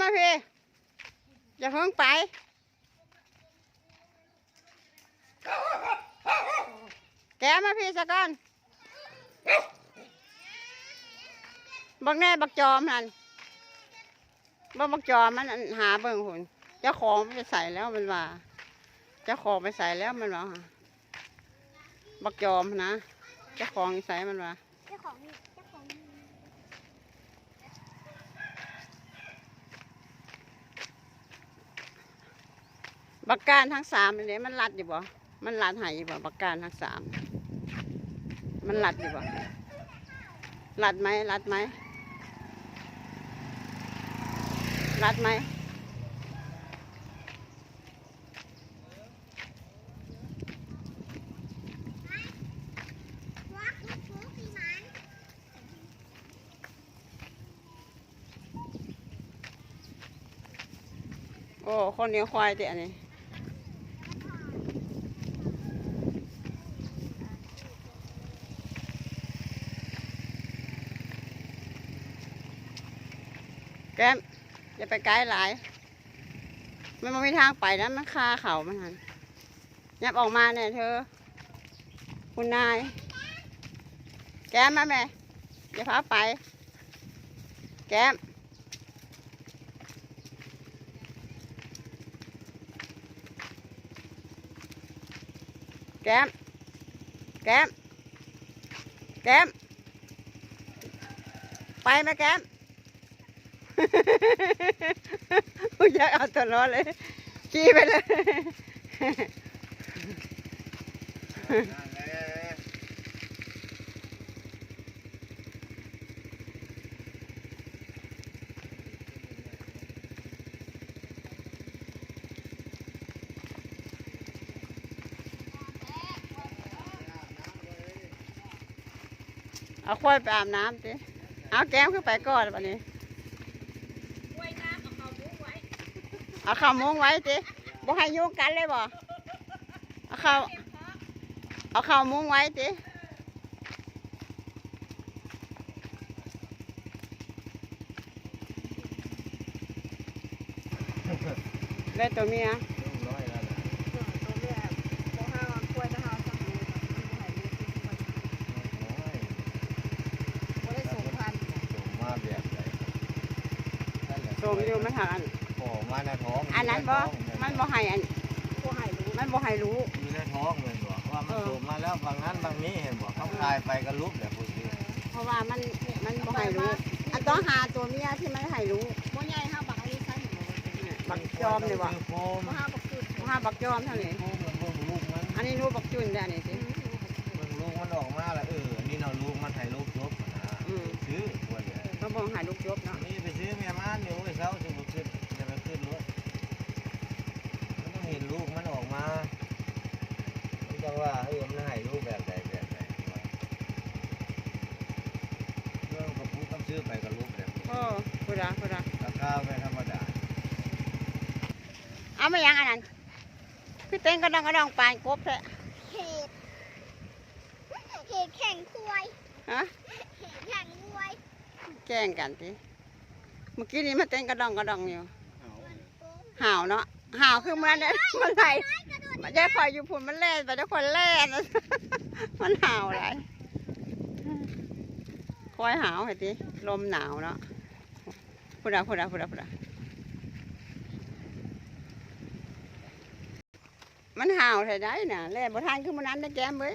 มาพี่อย่าเพิ่งไป แกมาพี่สักก่อนบักแน่บักจอมนั่นบักบักจอมมันหาเบิ่งหุ่นเจ้าของไปใส่แล้วมันว่าเจ้าของไปใส่แล้วมันว่าบักจอมนะเจ้าของใส่มันว่าจ้าของนี่เจ้าของนี่ บักการทั้งสามเนี่ยมันรัดอยู่บ่ มันรัดหายอยู่บ่บักการทั้งสาม มันรัดอยู่บ่รัดไหมรัดไหมรัดไหมโอ้ คนเลี้ยงควายเตะนี่ แก้มอย่าไปไกลหลาย มันไม่มีทางไปนะมันคาเขามันหันยับออกมาเนี่ยเธอ คุณนาย แก้มมาแม่อย่าพาไป แก้มแก้ม แก้ม แก้ม ไปไหมแก้ม อยากเอาตัวรอดเลยขี่ไปเลยเอาควายไปอาบน้ำสิเอาแก้มขึ้นไปก่อนวันนี้ เอาข้าวมุ้งไว้สิบ่ให้ยุ่งกันเลยบ่เอาข้าวเอาข้าวมุ้งไว้สิได้ตัวเมียตัวเมียตัวห้ากล้วยตัวห้าสักหนึ่งบ่ได้ส่งพันธุ์มาแบบไหนนั่นแหละโสมอยู่มัน องอันนั้นบ่มันบ่ให้อันผู้ให้รู้มันบ่ให้รู้มีในท้องเลยบ่ว่ามันโสมมาแล้วบางนั้นบางนี้เห็นบ่เขาคายไปก็ลุกแหละพูดสิเพราะว่ามันมันบ่ให้รู้อันต้องหาตัวเมียที่มันให้รู้บ่ใหญ่ห้าบักอันนี้ใช่ไหมบักจอมเลยบ่โคมบ่ห้าบักจุดห้าบักจอมเท่านี้โคมมันเบิ่งลูกมันอันนี้รู้บักจุนเด้อนี่สิเบิ่งลูกมันออกมาแล้วเออนี่เนาะลูกมันให้ลูกจบนะอืมซื้อควรเลยก็บ่ให้ลูกจบเนาะนี่ไปซื้อแม่ม้านอยู่ไอ้เช้าสิบุขึ้นจะไปขึ้นรถมันต้องเห็นลูก มันออกมามันจะว่าเออมันให้ลูกแบบใดแบบใดเรื่องกับผู้ต้องซื้อไปกับลูกแบบโอ้พุดาพุดาราคาไม่ธรรมดาเอามายังอันนั้นคือเต้นกระดองกระดองปานกบแท้เห็ดเห็ดแข่งควายฮะเห็ดแข่งควายแกล้งกันสิเมื่อกี้นี้มาเต้นกระดองกระดองอยู่ห่าวเนาะ หาวคือมันเนี่ยมันไหลมันจะคอยอยู่ผุนมันแล่นไปจะคนแล่นมันหาวอะไรคอยหาวเห้ดิลมหนาวเนาะพุดาพุดาพุดาพุดามันหาวใช่ได้น่ะแล่บ่ทานคือมันนั้นได้แก้มเว้ย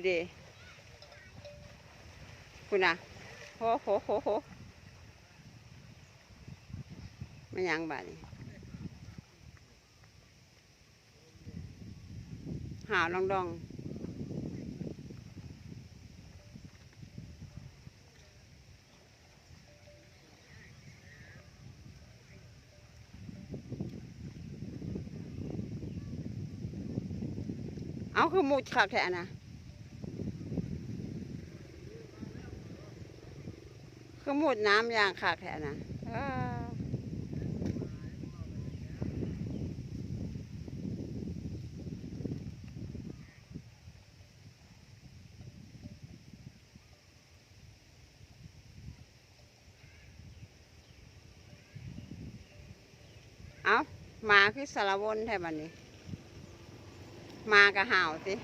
พูดดีพูดนะโหโหโหโหไมันยังบ้านี่หาวลองดองเอาคือมุดขับแทนะ ก็มุดน้ำยางขาดแผลนะเอามาคือสารวนแทบันนี้ มากะห่าวสิ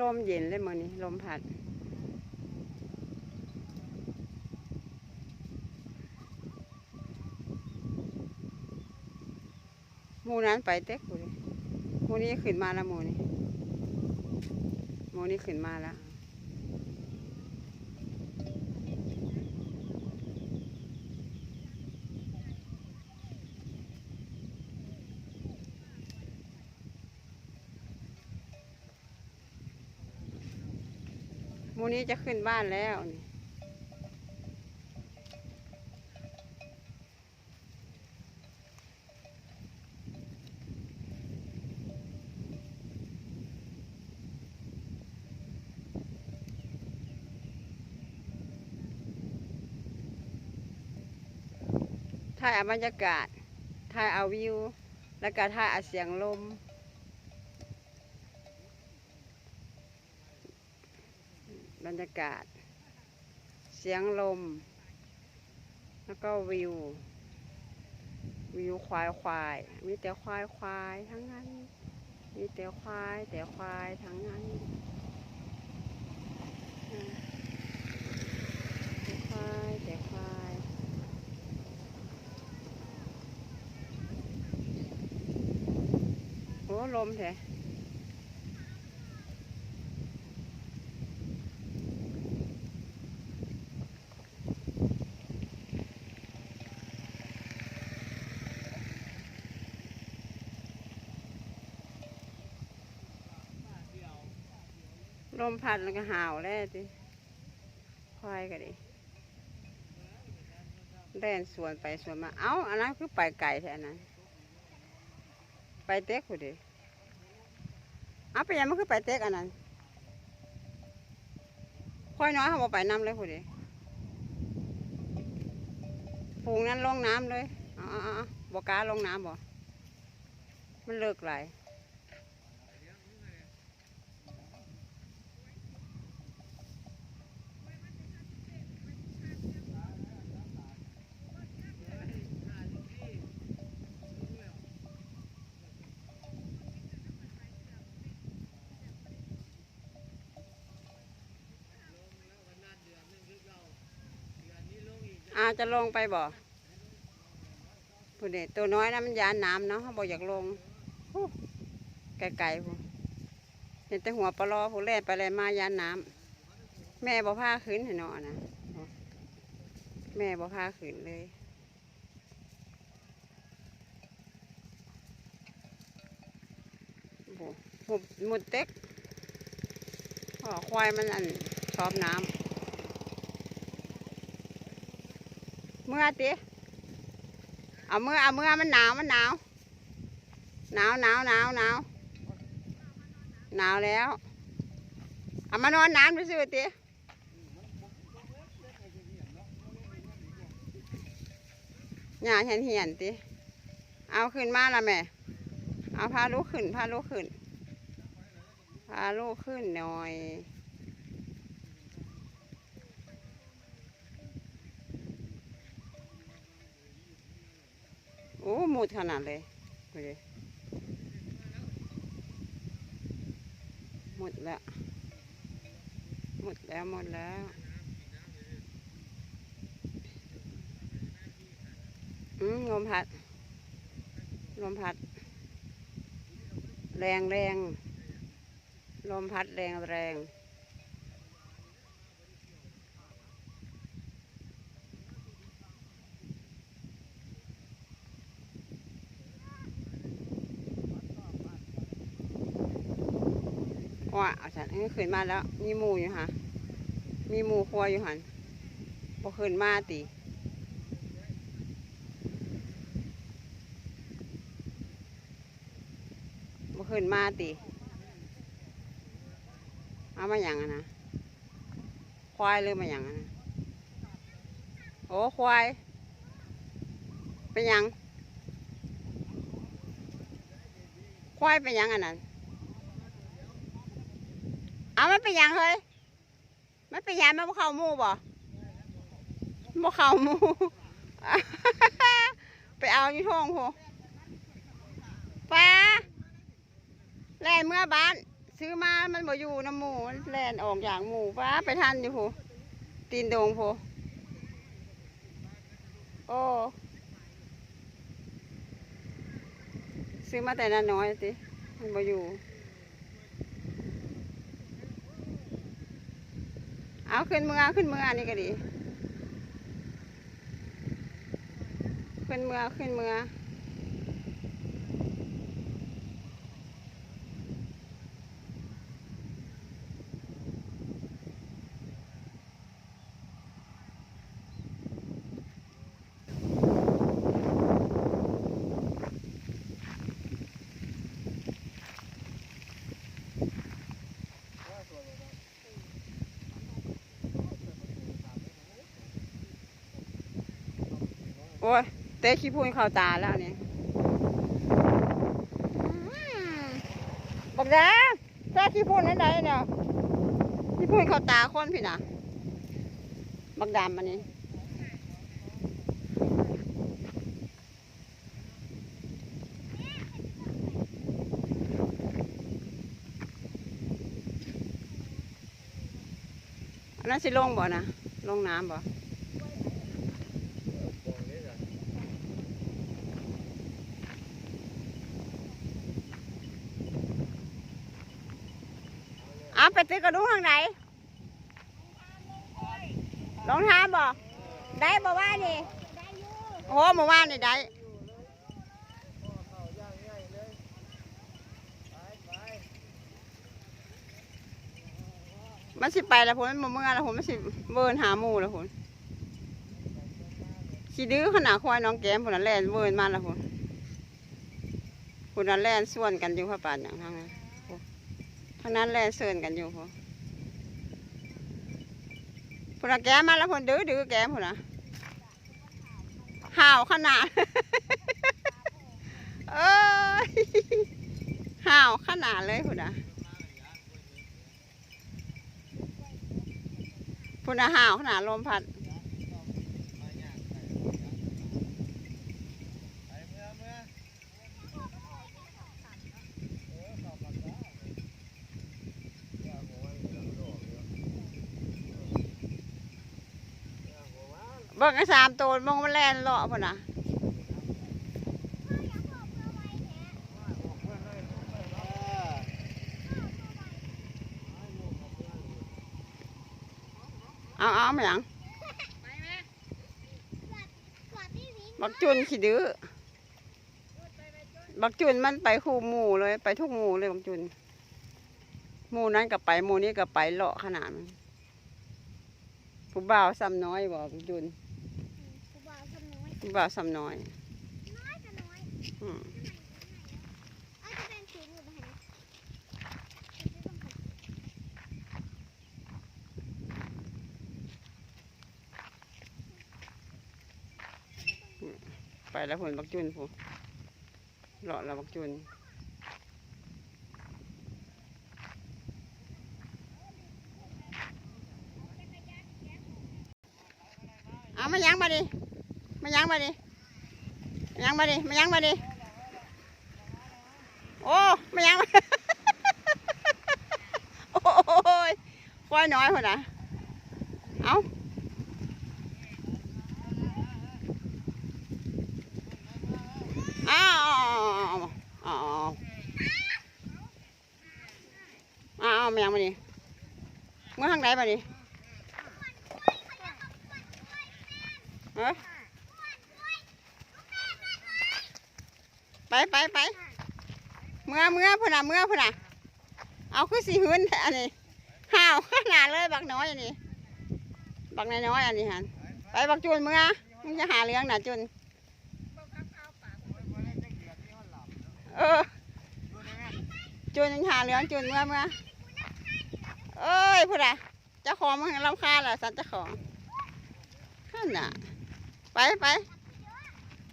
ลมเย็นเลยมือนี้ลมพัด มูนั้นไปเต็กกูเลยมูนี้ขึ้นมาละมูนี้มูนี้ขึ้นมาแล้ว ห มูนี้จะขึ้นบ้านแล้วนี่ถ่ายเอาบรรยากาศถ่ายเอาวิว แล้วก็ถ่ายเอาเสียงลม รรยากาศ เสียงลม แล้วก็วิว วิวควายควาย มีแต่ควายควายทั้งนั้น มีแต่ควายแต่ควายทั้งนั้นอืมแต่ควายแต่ควายโอ้ลมแท้ มพัดแล้วก็หาวแล้วสิควายก็ดิแล่นสวนไปสวนมา เอ้า อันนั้นคือไปไก่แท้นั้นไปเต็กกูดิเอาไปยังมันคือไปเต็กอันนั้นค่อยน้อยเขาบอกไปน้ำเลยกูดิฝูงนั้นลงน้ำเลยอ๋อบอกกล้าลงน้ำบ่มันเลิกไหลาย อาจะลงไปบ่ผู้เด็ตัวน้อยนะมันยานน้ำเนาะบอกอยากลงไกลๆผู้เห็นแต่หัวปลาลอผู้แล่นไปแล่นมายานน้ำแม่บ่พาขึ้นให้เนาะนะแม่บ่พาขึ้นเลยหมุดหมุดเต็กอ๋อควายมันอันชอบน้ำ มื่อติเอาเมื่อเอาเมื่อมันหนาวมันหนาวหนาวหนาวหนาวหนาวหนาวแล้วเอามานอนน้ำดูสิวติหญ้าเหียนเหียนติเอาขึ้นมาละแม่เอาพาลูกขึ้นพาลูกขึ้นพาลูกขึ้นหน่อย มดขนาดเลยดูดิหมดแล้ว หมดแล้ว หมดแล้วอืมลมพัดลมพัด แรงแรงลมพัดแรงแรง ว่าเอาฉันขึ้นมาแล้ว มีหมูอยู่ฮะมีหมูครัวอยู่หันพอขึ้นมาติบ่ขึ้นมาติเอามาอย่างนะควายหรือมาอย่างนะโอ้ควายเป็นยังควายเป็นยังอันนั้น เอามันเป็นยังเฮ้ย มันเป็นยังมันบ่เข้ามู่บ่บ่เข้ามูไปเอาอยู่ท้องโหป้าแล่นเมื่อบ้าน ซื้อมา มันบ่อยู่น้ำหมูแล่นออกอย่างหมูป้าไปทันอยู่โหตีนโดงโหโอ้ซื้อมาแต่น้อยสิมันบ่อยู่ เอาขึ้นเมือขึ้นเมืออันนี้ก็ดี ขึ้นเมือขึ้นเมือ โอ้ยเตะขี้พูนเข้าตาแล้วเนี่ยอืมบอกแดงเตะขี้พูนนั่นใดเนี่ยขี้พูนเข้าตาคนพี่น่ะบักดำอันนี้อันนั้นสิลงบ่นะลงน้ำบ่ ไปซื้อกระดุมทางไหนรองท้าบ่ได้บ่ว่านี่โอ้บ่ว่านี่ได้มันสิไปล้วผมมันเมื่อแล้วผมมันสิเวินหาหมูล้วผมขี้ดื้อขนาดควายน้องแก้มผมนั่นแลนเวินมาล้วผมผมนั่นแลนส่วนกันอยู่พ่อปานอย่างทั้งนั้น ทางนั้นแลเซินกันอยู่พอพุ่นะแกมาแล้วพุ่นดื้อดื้อแกพุ่นนะห่าวขนาดเอ้ยห่าวขนาดเลยพุ่นนะพุ่นนะห่าวขนาดลมพัด เบิ่งไอ้สามตัวมองมันแล่นเลาะพุ่นน่ะเอาเอามาหยังบักจุนขี้ดื้อบักจุนมันไปคู่หมู่เลย ไปทุกหมู่เลยบักจุนหมู่นั้นก็ไปหมู่นี้ก็ไปเลาะขนาดนั้นผู้บ่าวซ้ำน้อยบอกบักจุน กูบอกสน้อย ผู้ บ่าวซ้ำน้อยน้อยจะน้อยอืมเอาจะเป็นสีอยไหนไปแล้วผลบักจุนผู้เลาะแล้วบักจุนเอามายังมาดิ มายังมาดิมายังมาดิมายังมาดิโอ้มายังมาโอ้ยควายน้อยคนน่ะเอาอ้าวอ้าวอ้าวมายังมาดิเมื่อทางไหนมาดิเอ้ย ไปไปเมื่อเมื่อพุ่นน่ะเมื่อพุ่นน่ะเอาคือสีหืนอันนี้ห้าวขนาดเลยบักน้อยอันนี้บักน้อยอันนี้ฮันไปบักจุนเมื่อมึงจะหาเรื่องหน่ะจุนเออจุนยังหาเรื่องจุนเมื่อเมื่อเอ้ยพุ่นน่ะจ้าของมึงรำคาญเหรอสันจ้าของขันน่ะไปไป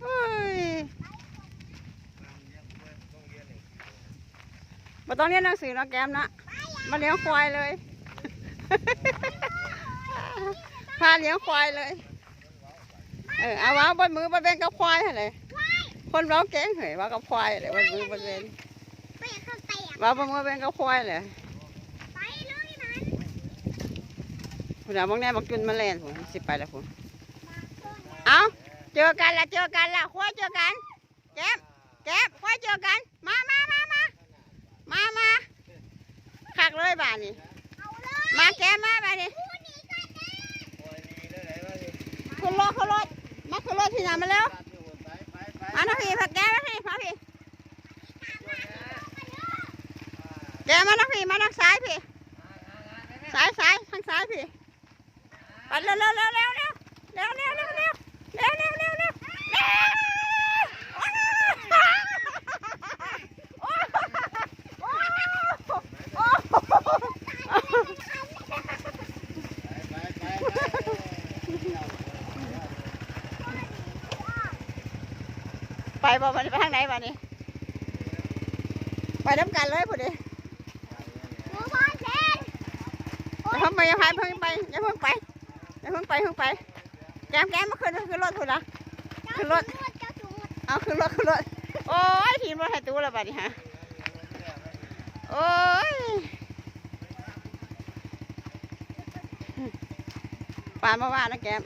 เฮ้ย มาต้องเรียนหนังสือเนาะแก้มเนาะไปมาเลี้ยงควายเลย พาเลี้ยงควายเลย เออเอาวางบนมือบนเบนกับควายอะไรคนเราเก่งเหยว่ากับควายอะไรบนมือบนเบนไปเข้าไปอะว่าบนมือเบนกับควายเลยไปเลยมันคุณเอาบางแน่บอกจุนมาเล่นผมสิไปแล้วผมเอาเจอกันละเจอกันละควายเจอกันแก๊บแก๊บควายเจอกันมามามามา มามาคักเลยบ้านนี้มาแกมาบาดนี่คุณรถคุณรถมาคุณรถที่ไหนมาแล้วมาหน้าพี่ผักแกมาพี่มาพี่แกมาหน้าพี่มาหน้าซ้ายพี่ซ้ายซ้ายทางซ้ายพี่ไปเร็วเร็วเร็วเร็วเร็วเร็วเร็ว บ่ไปไปทางไหนบ้านี้ไปน้ำกันเลยพอดีหมู่บ้านเซนอย่าเพิ่งไปอย่าเพิ่งไปอย่าเพิ่งไปอย่าเพิ่งไปอย่าเพิ่งไป แกมแกมมาขึ้นขึ้นรถถูกละขึ้นรถเจ้าจูดเอาขึ้นรถขึ้นรถโอ้ยทีมรถให้ตู้แล้วบัดนี้ฮะโอ้ยปานมาว่านะแกม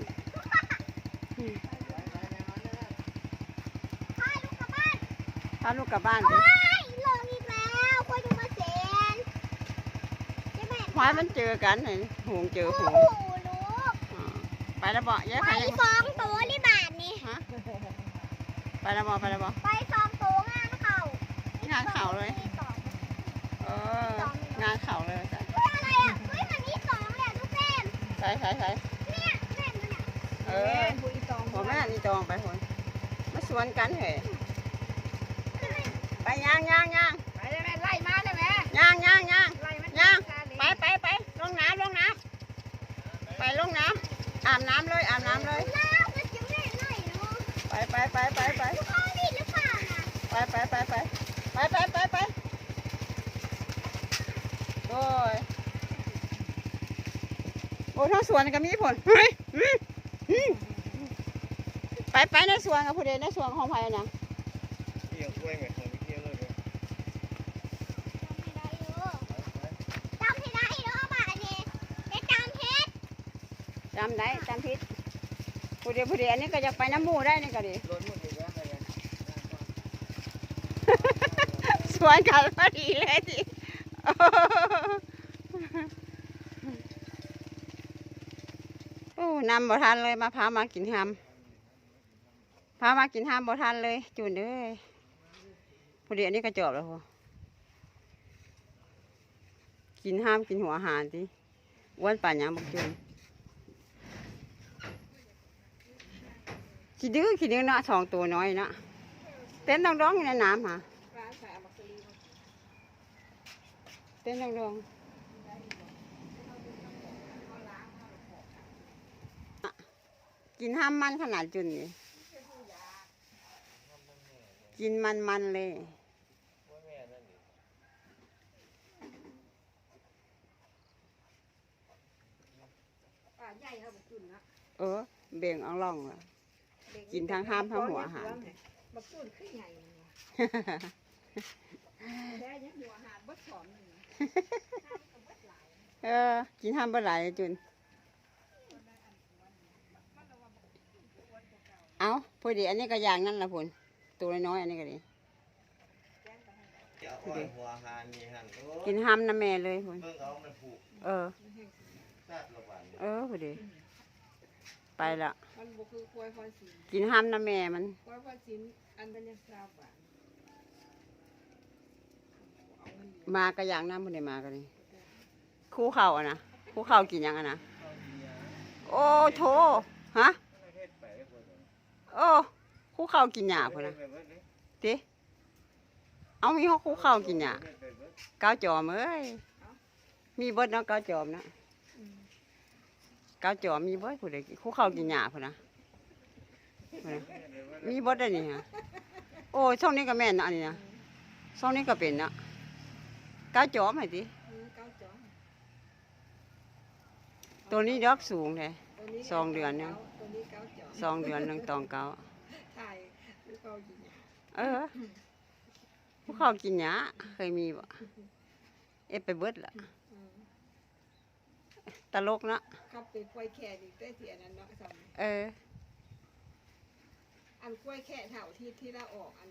พาลูกกลับบ้านพาลูกกลับบ้านดิโอ้ยลงอีกแล้วควายอยู่มาเซนใช่ไหมควายมันเจอกันเห็นหงเจอหโอ้งโหลูกอ่าไปแล้วบ่ย้ายไปไปยังสองตัวนี่บาทนี่ ฮะไปแล้วบ่ไปแล้วบ่ไปสองตัวงานเข่างานเข่าเลย มีสอง เอองานเข่าเลยจ้ะเฮ้ยอะไรอะ เฮ้ยมันมีสองเลยอะลูกเฟรมใส่ใส่ใส่เนี่ยเฟรมมันอะเออผมแม่นี่ตองไปคนมาสวนกันเหรอ ไปย่างย่างย่างไปเลยแม่ไล่มาเลยแม่ย่างย่างย่างไล่มันย่างไปไปไปลงน้ำลงน้ำไปลงน้ำอาบน้ำเลยอาบน้ำเลยน้ำมันจะไม่ไล่เนาะไปไปไปไปไปลูกพ่อนี่หรือเปล่าน่ะไปไปไปไปไปไปไปไปโอ้ยโอ้ทั้งสวนก็มีผลเฮ้ยอืมอืมไปไปในสวนกับผู้เดนในสวนของไผ่นะเกี่ยวกล้วยไหมครับเกี่ยวเลย จำไม่ได้เนาะบาทนี่จะจำเพชร จำได้จำพิษผู้เดียวผู้เดียวอันนี้ก็จะไปน้ำมูได้นี่ก็ดีรถมันจะแย่อะไรกันสวนกันพอดีเลยสิโอ้นำบ่ทันเลยมาพามากินหำพามากินหำบ่ทันเลยจูนเอ้ยผู้เดียวอันนี้ก็จบแล้วพอกินห้ามกินหัวอาหารสิอ้วนป่านหยังบอกจูน ขี้ดื้อขี้ดื้อเนาะสองตัวน้อยเนาะเต้นร้องๆอยู่ในน้ำฮะเต้นดงๆกินห้ามมันขนาดจุนนี่กินมันมันเลยเออเบ่งเอาล่องละ กินทั้งห้ามทั้งหัวอาหารบักจุนขึ้นใหญ่แค่ยังหัวอาหารบัดสอนเออ กินห้ามบ่หลายจุนเอาพอดีอันนี้ก็อย่างนั้นละพุ่นตัวน้อยๆอันนี้ก็ดีจะอ่อยหัวหานนี่หันโอ้กินห้ามน้ำแม่เลยพุ่นเบิ่งเอามันผูกเออซาดระหว่างเออพอดี ไปละมันบุคือควายพรสินกินห้ามน้ำแม่มันควายพรสินอันเป็นยังสาวบาทมาก็อย่างนั้นพุ่นได้มาก็เลยคู่เข่าอะนะคู่เข่ากินยังอะนะโอ้โถฮะเฮ็ดไปคนโอ้คู่เข่ากินหยาพุ่นนะติเอามีเขาคู่เข่ากินหยาก้าวจอมเอ้ยมีเบิดเนาะก้าวจอมนะ ก้าวจอมมีเบิดผู้ใดคู่เข่ากินหยาพุ่นนะพุ่นนะมีเบิดได้นี่ฮะโอ้ช่องนี้ก็แม่นนะอันนี้นะช่องนี้ก็เป็นนะก้าวจอมให้ติเก้าจอมตัวนี้ดอกสูงเลยตัวนี้สองเดือนเนี่ย ตัวนี้เก้าจอสองเดือนหนึ่งตองเก้าถ่ายหรือเก้ายิงเออพวกเขากินหยาเคยมีบ่เอะไปเบิดละอืม ตลกเนาะขับไปกล้วยแค่อีกได้ที่อันนั้นเนาะสำเอออันกล้วยแค่เถาที่ที่เราออกอัน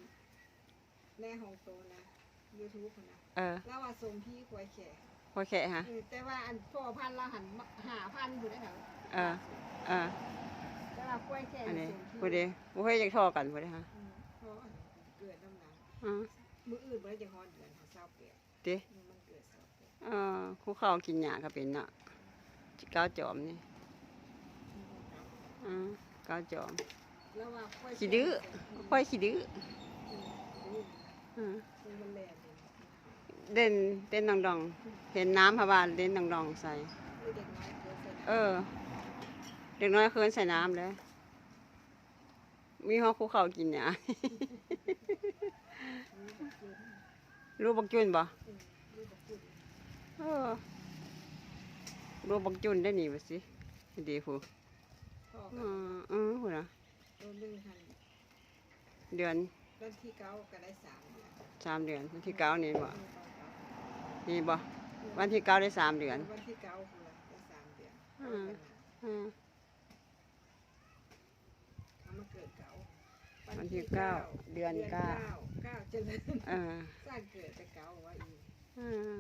แม่ของโตนะยูทูบนะเออแล้วว่าทรงพี่กล้วยแค่พอแค่ฮะ เออแต่ว่าอันพ่อพันธุ์เราหันมาหาพันธุ์อยู่ได้แถวเออ เออ แต่ว่ากล้วยแค่อันนี้ทรงพี่พูดดิบ่เคยจะทอกันพูดดิฮะอืมเพราะอันเกิดน้ำหนักอือมืออื่นมันจะฮอนเดือนเขาเศร้าเปรียบติมันเกิดเศร้าเปรียบเออคู่เขากินหยาก็เป็นเนาะ ก้าวจอมนี่อือก้าวจอมขี้ดื้อค่อยขี้ดื้ออืมอือมันเด่นด่นดอง เห็นน้ำพะบานเด่นดองดอยเกิดเสร็จเออ เด็กน้อยเคินใส่น้ำเลยมีห้องคู่เขากินหยารู้บักจุนบ่เออ รู้บักจุนได้หนีมาสิดีผู้พ่อเอกับอเออผู้นะตัวหนึ่งหันเดือนต้นที่เก้าก็ได้สามเดือนสามเดือนวันที่เก้านี่บ่อืมนี่บ่วันที่เก้าได้สามเดือน วันที่เก้าคือได้สามเดือนอืม อืม เขามาเกิดเก้าวันที่เก้าเดือนเก้า เก้าเจริญเออสร้างเกิดแต่เก้าว่าอีกเออ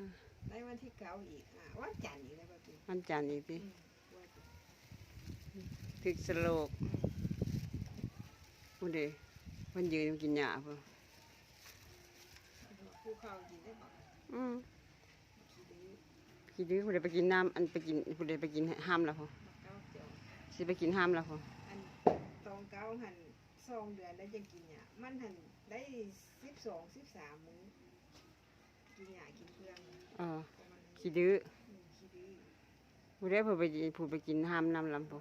ได้วันที่เก้าอีกอะวันจันทร์อีกแล้วแบบนี้วันจันทร์อีกสิอืมว่าจะถึกสโลกผู้เดมันยืนกินหญ้าพุ่นผู้เข้ากินได้บอกอืมขี้ดื้อกี่ดื้อผู้ใดไปกินน้ำอันไปกินผู้ใดไปกินห้ามแล้วพอมาเก้าเจียวสิไปกินห้ามแล้วพออันตองเก้าหันสองเดือนแล้วจะกินเนี่ยมันหันได้สิบสองสิบสามมื้อ กินหยากินเพื่องเออเพราะมันขี้ดื้ออืมขี้ดื้อผู้ใดผู้ไปกินผู้ไปกินห้ามน้ำลำพอ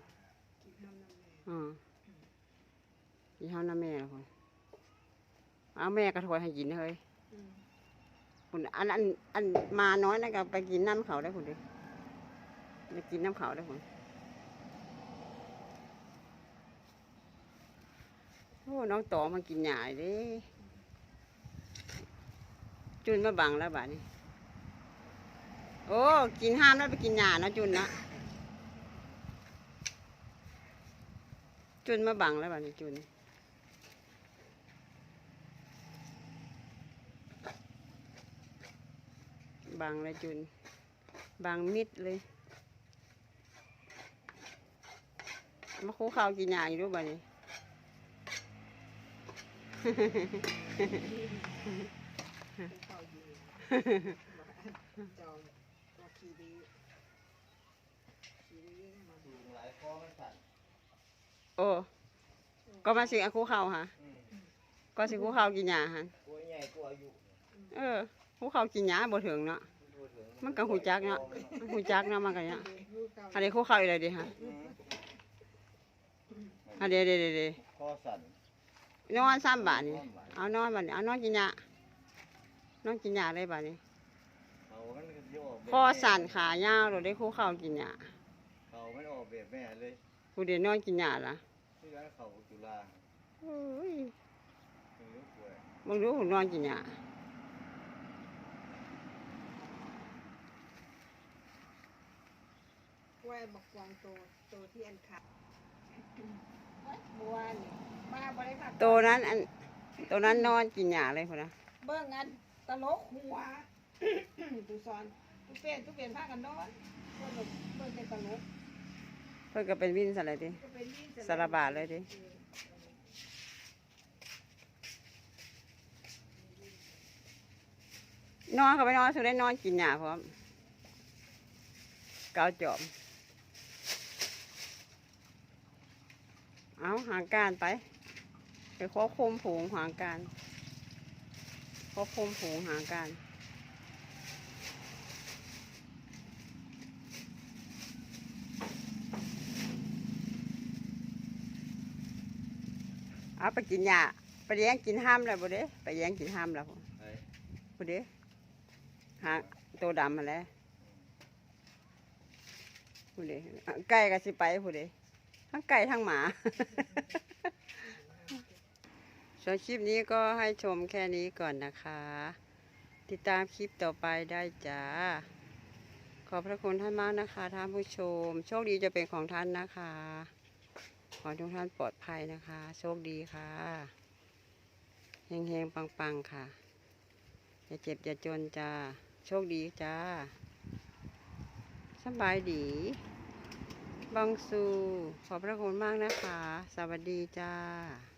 กินห้ามน้ำแม่อือกินห้ามน้ำแม่แล้วพอเอาแม่กระถวยให้กินเฮ้ยอืมคุณอันอันอันมาน้อยนะก็ไปกินน้ำเขาได้คุณดิไปกินน้ำเขาได้คุณโอ้น้องต่อมากินหญ้าเด้ จุนมาบังแล้วบ้านี้ โอ้ กินห้ามแล้วไปกินหญ้านะจุนนะจุนมาบังแล้วบ้านี้จุนบังเลยจุนบังมิดเลยมาคู่ข้าวกินหญ้าอยู่ด้วยบ้านี้ เป็นเป่าดีบอกจองตัวขี้ดื้อขี้ดื้อมาสูงหลายข้อมันสั่นโอ้ก็มาสิเอาคู่ข้าวฮะอืมก็สิคู่ข้าวกินหญ้าฮะกลัวใหญ่กลัวอายุเออคู่ข้าวกินหญ้าบ่ถึงเนาะพูดถึงมันก็หูจักเนาะมันหูจักเนาะมันก็เนี่ยลูกเก่าอันนี้คู่ข้าวอีกเลยดิฮะอืมอันเดียวเดียวเดี๋ยวเดี๋ยวข้อสั่นนอนซ้ำบาทนี่เอานอนบาทนี่เอานอนกินหญ้า นอนกินหญ้าได้บาทนี่เขามันก็สิออกแบบคอสั่นขายาวเราได้คู่ข้าวกินหญ้าเขามันออกแบบแม่เลยผู้เดียวนอนกินหญ้าล่ะชื่อร้านเขาจุฬาโอ้ยไม่รู้ป่วยมึงรู้ผมนอนกินหญ้ากล้วยบักกวางโตโตที่อันขาดบัวนี่มาบริษัทตัวนั้นอันตัวนั้นนอนกินหญ้าเลยพุ่นนะเบิ้งอัน ตลกหัวตุสอนตุเปลี่ยนตุเปลี่ยนผ้ากันนอนเบิ้งแบบเบิ้งเป็นตลกเพิ่นก็เป็นวินสอะไรดิก็เป็นยิ่งสารบาทเลยดินอนเขาไปนอนสุดได้นอนกินหญ้าพร้อมเกาจอมเอาหางการไป ไปควบคุมผูงหางการ ควบคุมผูงหางการเอาไปกินหญ้าไปแย่งกินห้ามแล้วบ่เด้ไปแย่งกินห้ามแล้วไอ้บ่เด้หาตัวดำมาแล้วผู้ใดไก่ก็สิไปผู้ใดทั้งไก่ทั้งหมา ส่วนคลิปนี้ก็ให้ชมแค่นี้ก่อนนะคะ ติดตามคลิปต่อไปได้จ้า ขอบพระคุณท่านมากนะคะท่านผู้ชม โชคดีจะเป็นของท่านนะคะ ขอทุกท่านปลอดภัยนะคะ โชคดีค่ะเฮงๆปังๆค่ะ อย่าเจ็บอย่าจนจ้า โชคดีจ้าสบายดีบังสูขอบพระคุณมากนะคะ สวัสดีจ้า